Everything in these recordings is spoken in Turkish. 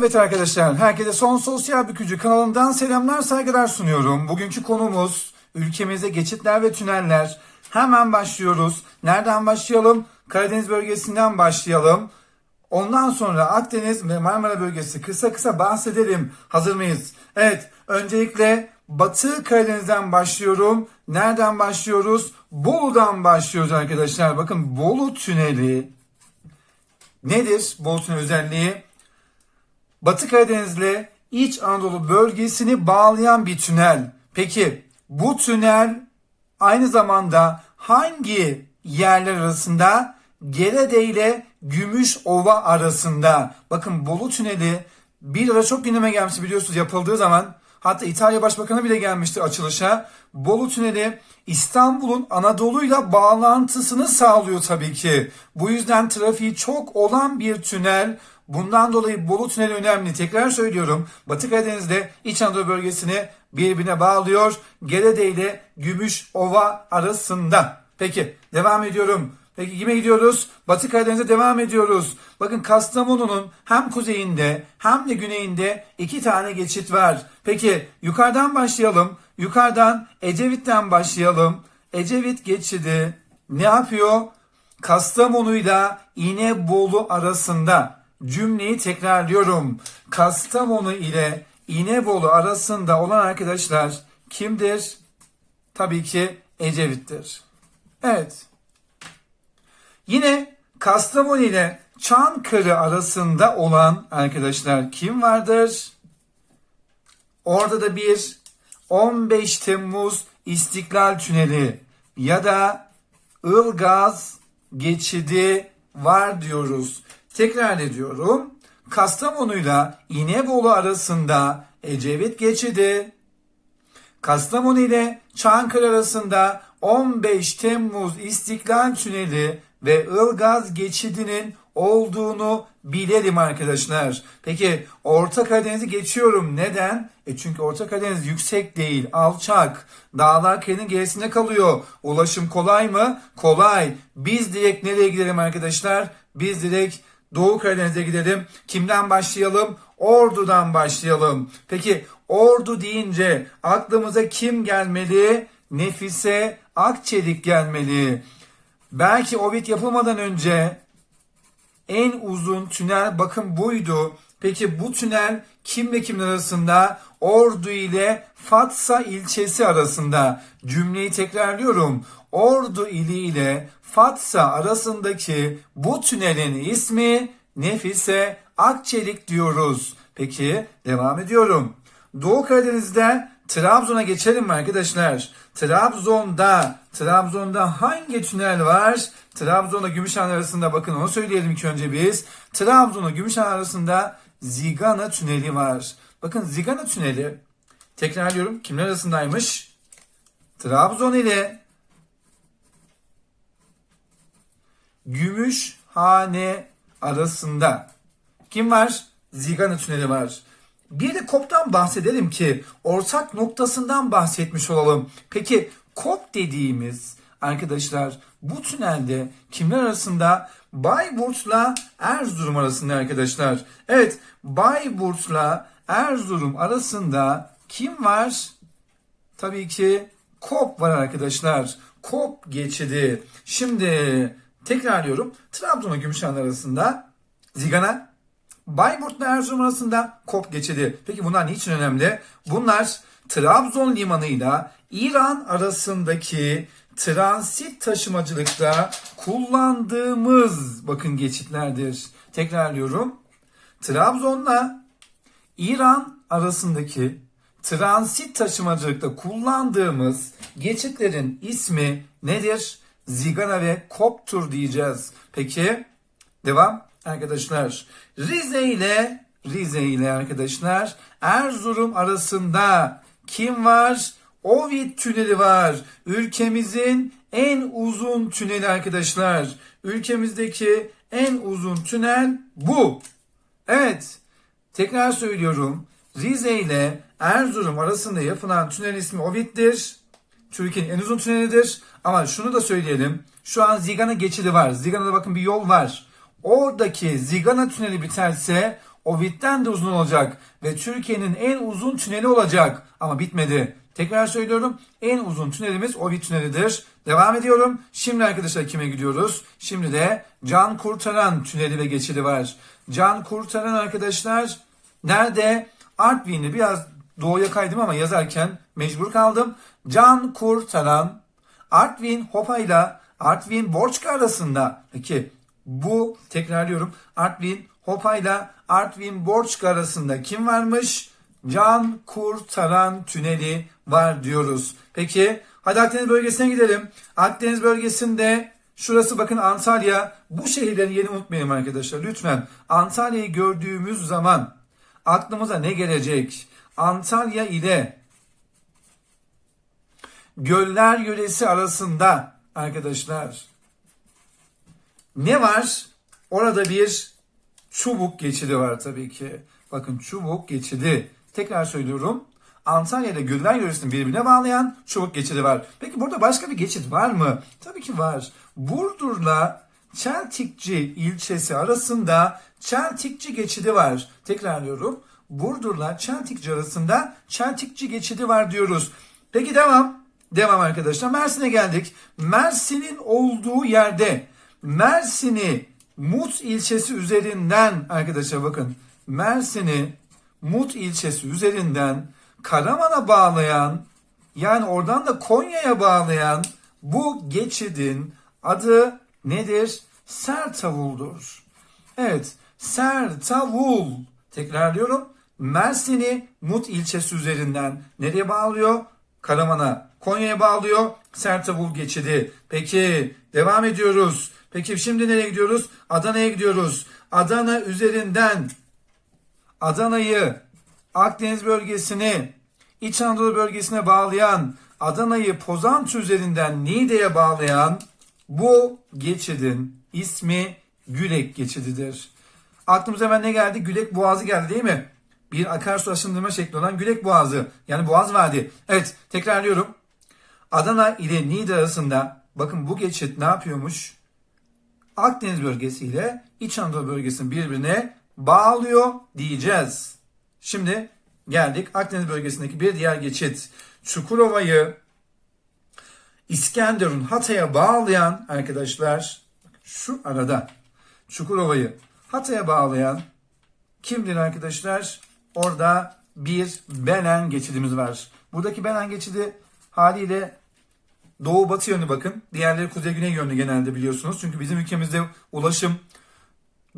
Evet arkadaşlar, herkese Son Sosyal Bükücü kanalından selamlar, saygılar sunuyorum. Bugünkü konumuz ülkemizde geçitler ve tüneller. Hemen başlıyoruz. Nereden başlayalım? Karadeniz bölgesinden başlayalım. Ondan sonra Akdeniz ve Marmara bölgesi kısa kısa bahsedelim. Hazır mıyız? Evet, öncelikle Batı Karadeniz'den başlıyorum. Nereden başlıyoruz? Bolu'dan başlıyoruz arkadaşlar. Bakın Bolu Tüneli nedir? Bolu Tüneli özelliği? Batı Karadeniz'le İç Anadolu bölgesini bağlayan bir tünel. Peki bu tünel aynı zamanda hangi yerler arasında? Gerede ile Gümüşova arasında. Bakın Bolu Tüneli bir ara çok gündeme gelmişti biliyorsunuz yapıldığı zaman. Hatta İtalya Başbakanı bile gelmişti açılışa. Bolu Tüneli İstanbul'un Anadolu'yla bağlantısını sağlıyor tabii ki. Bu yüzden trafiği çok olan bir tünel. Bundan dolayı Bolu Tüneli önemli. Tekrar söylüyorum. Batı Karadeniz'de İç Anadolu bölgesini birbirine bağlıyor. Gerede ile Gümüşova arasında. Peki devam ediyorum. Peki kime gidiyoruz? Batı Karadeniz'e devam ediyoruz. Bakın Kastamonu'nun hem kuzeyinde hem de güneyinde iki tane geçit var. Peki yukarıdan başlayalım. Yukarıdan Ecevit'ten başlayalım. Ecevit geçidi ne yapıyor? Kastamonu'yla İnebolu arasında cümleyi tekrarlıyorum. Kastamonu ile İnebolu arasında olan arkadaşlar kimdir? Tabii ki Ecevit'tir. Evet. Yine Kastamonu ile Çankırı arasında olan arkadaşlar kim vardır? Orada da bir 15 Temmuz İstiklal Tüneli ya da Ilgaz geçidi var diyoruz. Tekrar ediyorum. Kastamonu'yla İnebolu arasında Ecevit geçidi, Kastamonu ile Çankırı arasında 15 Temmuz İstiklal Tüneli ve Ilgaz geçidinin olduğunu bilelim arkadaşlar. Peki Orta Karadeniz'i geçiyorum. Neden? E çünkü Orta Karadeniz yüksek değil, alçak. Dağlar kıyının gerisinde kalıyor. Ulaşım kolay mı? Kolay. Biz direkt nereye gidelim arkadaşlar? Biz direkt Doğu Karadeniz'e gidelim. Kimden başlayalım? Ordu'dan başlayalım. Peki Ordu deyince aklımıza kim gelmeli? Nefise Akçelik gelmeli. Belki Ovid yapılmadan önce en uzun tünel bakın buydu. Peki bu tünel kim ve kimin arasında? Ordu ile Fatsa ilçesi arasında. Cümleyi tekrarlıyorum. Ordu ili ile Fatsa arasındaki bu tünelin ismi Nefise Akçelik diyoruz. Peki devam ediyorum. Doğu Karadeniz'de Trabzon'a geçelim mi arkadaşlar? Trabzon'da, Trabzon'da hangi tünel var? Trabzon'la Gümüşhane arasında bakın onu söyleyelim ki önce biz. Trabzon'la Gümüşhane arasında Zigana tüneli var. Bakın Zigana tüneli tekrarlıyorum kimler arasındaymış? Trabzon ile Gümüşhane arasında. Kim var? Zigana tüneli var. Bir de KOP'tan bahsedelim ki ortak noktasından bahsetmiş olalım. Peki KOP dediğimiz arkadaşlar bu tünelde kimler arasında? Bayburt'la Erzurum arasında arkadaşlar. Evet Bayburt'la Erzurum arasında kim var? Tabii ki KOP var arkadaşlar. KOP geçidi. Şimdi tekrarlıyorum. Trabzon'la Gümüşhane arasında Zigana Bayburt'la Erzurum arasında KOP geçidi. Peki bunlar niçin önemli? Bunlar Trabzon limanıyla İran arasındaki transit taşımacılıkta kullandığımız bakın geçitlerdir. Tekrarlıyorum. Trabzon'la İran arasındaki transit taşımacılıkta kullandığımız geçitlerin ismi nedir? Zigana ve Koptur diyeceğiz. Peki devam arkadaşlar. Rize ile Rize ile arkadaşlar Erzurum arasında kim var? Ovid tüneli var. Ülkemizin en uzun tüneli arkadaşlar. Ülkemizdeki en uzun tünel bu. Evet. Tekrar söylüyorum. Rize ile Erzurum arasında yapılan tünel ismi Ovid'dir. Türkiye'nin en uzun tünelidir. Ama şunu da söyleyelim. Şu an Zigana geçidi var. Zigana'da bakın bir yol var. Oradaki Zigana tüneli biterse Ovid'den de uzun olacak ve Türkiye'nin en uzun tüneli olacak. Ama bitmedi. Tekrar söylüyorum en uzun tünelimiz Ovid tünelidir. Devam ediyorum. Şimdi arkadaşlar kime gidiyoruz? Şimdi de Can Kurtaran tüneli ve geçidi var. Can Kurtaran arkadaşlar nerede? Artvin'de biraz doğuya kaydım ama yazarken mecbur kaldım. Can Kurtaran Artvin Hopa'yla Artvin Borçka arasında. Peki bu tekrarlıyorum. Artvin Hopa'yla Artvin Borçka arasında kim varmış? Can Kurtaran Tüneli var diyoruz. Peki hadi Akdeniz bölgesine gidelim. Akdeniz bölgesinde şurası bakın Antalya. Bu şehirleri yeni unutmayalım arkadaşlar. Lütfen Antalya'yı gördüğümüz zaman aklımıza ne gelecek? Antalya ile Göller yöresi arasında arkadaşlar ne var? Orada bir çubuk geçidi var tabii ki. Bakın çubuk geçidi. Tekrar söylüyorum. Antalya ile Göller yöresini birbirine bağlayan çubuk geçidi var. Peki burada başka bir geçit var mı? Tabii ki var. Burdur'la Çeltikçi ilçesi arasında Çeltikçi geçidi var. Tekrarlıyorum. Burdur'la Çeltikçi arasında Çeltikçi geçidi var diyoruz. Peki devam. Devam arkadaşlar. Mersin'e geldik. Mersin'in olduğu yerde Mersin'i Mut ilçesi üzerinden arkadaşlar bakın Mersin'i Mut ilçesi üzerinden Karaman'a bağlayan yani oradan da Konya'ya bağlayan bu geçidin adı nedir? Sertavul'dur. Evet, Sertavul. Tekrarlıyorum. Mersin'i Mut ilçesi üzerinden nereye bağlıyor? Karaman'a, Konya'ya bağlıyor. Sertavul geçidi. Peki devam ediyoruz. Peki şimdi nereye gidiyoruz? Adana'ya gidiyoruz. Adana üzerinden Adana'yı Akdeniz bölgesini İç Anadolu bölgesine bağlayan Adana'yı Pozantı üzerinden Niğde'ye bağlayan bu geçidin ismi Gülek geçididir. Aklımıza hemen ne geldi? Gülek Boğazı geldi değil mi? Bir akarsu aşındırma şekli olan Gülek Boğazı. Yani Boğaz Vadi. Evet tekrarlıyorum. Adana ile Niğde arasında bakın bu geçit ne yapıyormuş? Akdeniz bölgesi ile İç Anadolu bölgesini birbirine bağlıyor diyeceğiz. Şimdi geldik Akdeniz bölgesindeki bir diğer geçit. Çukurova'yı İskenderun Hatay'a bağlayan arkadaşlar şu arada Çukurova'yı Hatay'a bağlayan kimdir arkadaşlar? Orada bir Belen geçidimiz var. Buradaki Belen geçidi haliyle doğu batı yönü bakın. Diğerleri kuzey güney yönlü genelde biliyorsunuz. Çünkü bizim ülkemizde ulaşım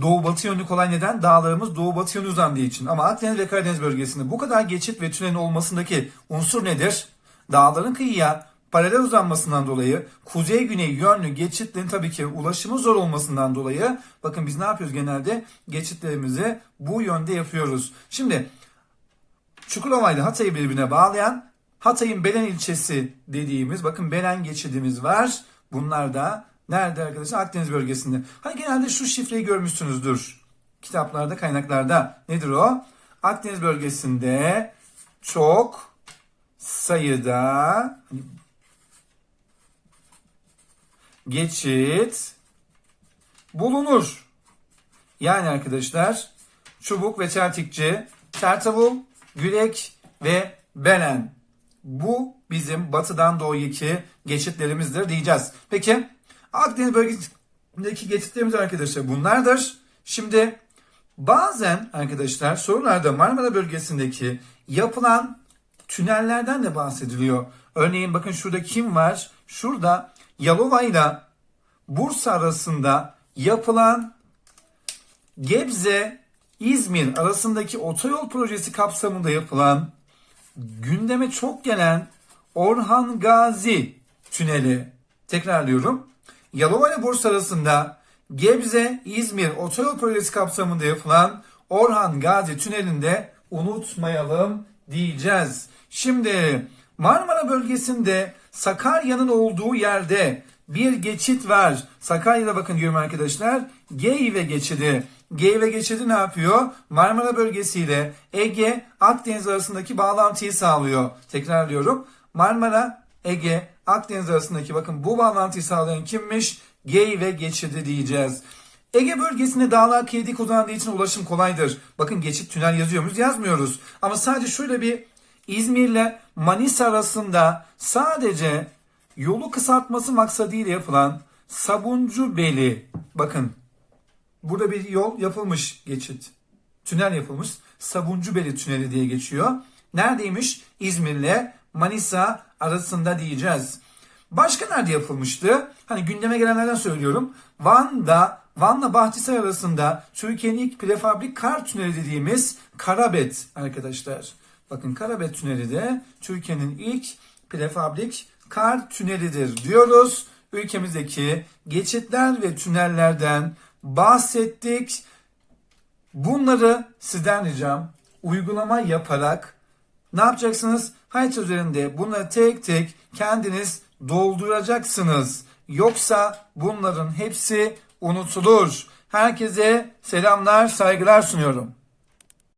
doğu batı yönlü kolay neden? Dağlarımız doğu batı yönü uzandığı için. Ama Akdeniz ve Karadeniz bölgesinde bu kadar geçit ve tünelin olmasındaki unsur nedir? Dağların kıyıya paralel uzanmasından dolayı kuzey güney yönlü geçitlerin tabii ki ulaşımı zor olmasından dolayı bakın biz ne yapıyoruz genelde? Geçitlerimizi bu yönde yapıyoruz. Şimdi Çukurova ile Hatay'ı birbirine bağlayan Hatay'ın Belen ilçesi dediğimiz bakın Belen geçidimiz var. Bunlar da nerede arkadaşlar? Akdeniz bölgesinde. Hani genelde şu şifreyi görmüşsünüzdür. Kitaplarda, kaynaklarda. Nedir o? Akdeniz bölgesinde çok sayıda hani geçit bulunur. Yani arkadaşlar çubuk ve çeltikçi, çertavul, gülek ve belen. Bu bizim batıdan doğudaki geçitlerimizdir diyeceğiz. Peki Akdeniz bölgesindeki geçitlerimiz arkadaşlar bunlardır. Şimdi bazen arkadaşlar sorularda Marmara bölgesindeki yapılan tünellerden de bahsediliyor. Örneğin bakın şurada kim var? Şurada Yalova ile Bursa arasında yapılan Gebze İzmir arasındaki otoyol projesi kapsamında yapılan gündeme çok gelen Orhan Gazi tüneli. Tekrarlıyorum. Yalova ile Bursa arasında Gebze İzmir otoyol projesi kapsamında yapılan Orhan Gazi tünelinde unutmayalım diyeceğiz. Şimdi Marmara bölgesinde Sakarya'nın olduğu yerde bir geçit var. Sakarya'da bakın diyorum arkadaşlar. Geyve geçidi. Geyve geçidi ne yapıyor? Marmara bölgesiyle Ege, Akdeniz arasındaki bağlantıyı sağlıyor. Tekrarlıyorum. Marmara, Ege, Akdeniz arasındaki bakın bu bağlantıyı sağlayan kimmiş? Geyve geçidi diyeceğiz. Ege bölgesinde dağlar kıyı dik uzandığı için ulaşım kolaydır. Bakın geçit tünel yazıyor muyuz? Yazmıyoruz. Ama sadece şöyle bir İzmir'le Manisa arasında sadece yolu kısaltması maksadıyla yapılan Sabuncu Beli. Bakın burada bir yol yapılmış geçit. Tünel yapılmış. Sabuncubeli Tüneli diye geçiyor. Neredeymiş? İzmir'le Manisa arasında diyeceğiz. Başka nerede yapılmıştı? Hani gündeme gelenlerden söylüyorum. Van'da, Van'la Bahçesaray arasında Türkiye'nin ilk prefabrik kar tüneli dediğimiz Karabet arkadaşlar. Bakın Karabet Tüneli de Türkiye'nin ilk prefabrik kar tünelidir diyoruz. Ülkemizdeki geçitler ve tünellerden bahsettik. Bunları sizden ricam uygulama yaparak ne yapacaksınız? Harita üzerinde bunları tek tek kendiniz dolduracaksınız. Yoksa bunların hepsi unutulur. Herkese selamlar, saygılar sunuyorum.